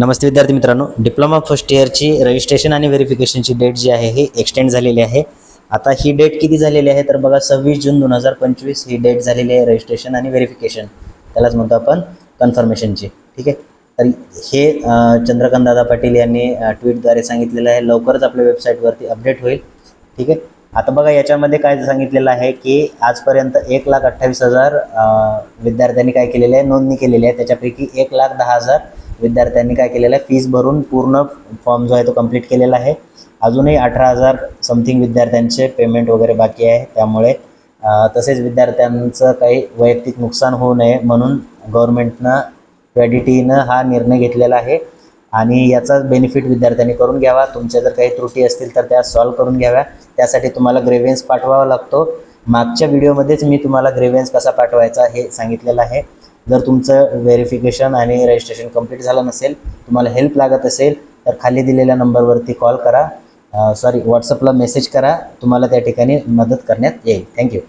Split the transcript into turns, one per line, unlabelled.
नमस्ते विद्यार्थी मित्रांनो diploma first इयरची registration आणि व्हेरिफिकेशनची डेट जी आहे ही एक्सटेंड झालेली आहे. आता ही डेट किती झालेली आहे? तर बघा सव्वीस जून दोन हजार पंचवीस ही डेट झालेली आहे रजिस्ट्रेशन आणि व्हेरिफिकेशन त्यालाच म्हणतो आपण कन्फर्मेशनची ठीक आहे? तर हे अं, चंद्रकांत दादा पाटील यांनी ट्विटद्वारे सांगितलेलं आहे. लवकरच आपल्या वेबसाईटवरती अपडेट होईल. ठीक आहे? आता बघा याच्यामध्ये काय सांगितलेलं आहे की आजपर्यंत एक लाख अठ्ठावीस हजार विद्यार्थ्यांनी काय केलेलं आहे? नोंदणी केलेली आहे. त्याच्यापैकी एक लाख दहा हजार विद्यार्थ्यांनी काय केलेलं आहे? फीस भरून पूर्ण फॉर्म जो आहे तो कंप्लीट केलेला आहे. अजूनही अठरा हजार समथिंग विद्यार्थ्यांचे पेमेंट वगैरे बाकी आहे. त्यामुळे तसेच विद्यार्थ्यांचं काही वैयक्तिक नुकसान होऊ नये म्हणून गव्हर्मेंटनं क्वॅडिटीनं हा निर्णय घेतलेला आहे. आणि याचा बेनिफिट विद्यार्थ्यांनी करून घ्यावा. तुमच्या जर काही त्रुटी असतील तर त्या सॉल्व करून घ्याव्या. त्यासाठी तुम्हाला ग्रेव्हन्स पाठवावा लागतो. मागच्या व्हिडिओमध्येच मी तुम्हाला ग्रेव्हन्स कसा पाठवायचा हे सांगितलेलं आहे. जर तुमचं व्हेरिफिकेशन आणि रजिस्ट्रेशन कंप्लीट झालं नसेल तुम्हाला हेल्प लागत असेल तर खाली दिलेल्या नंबरवरती कॉल करा. सॉरी व्हॉट्सअपला मेसेज करा. तुम्हाला त्या ठिकाणी मदत करण्यात येईल. थँक्यू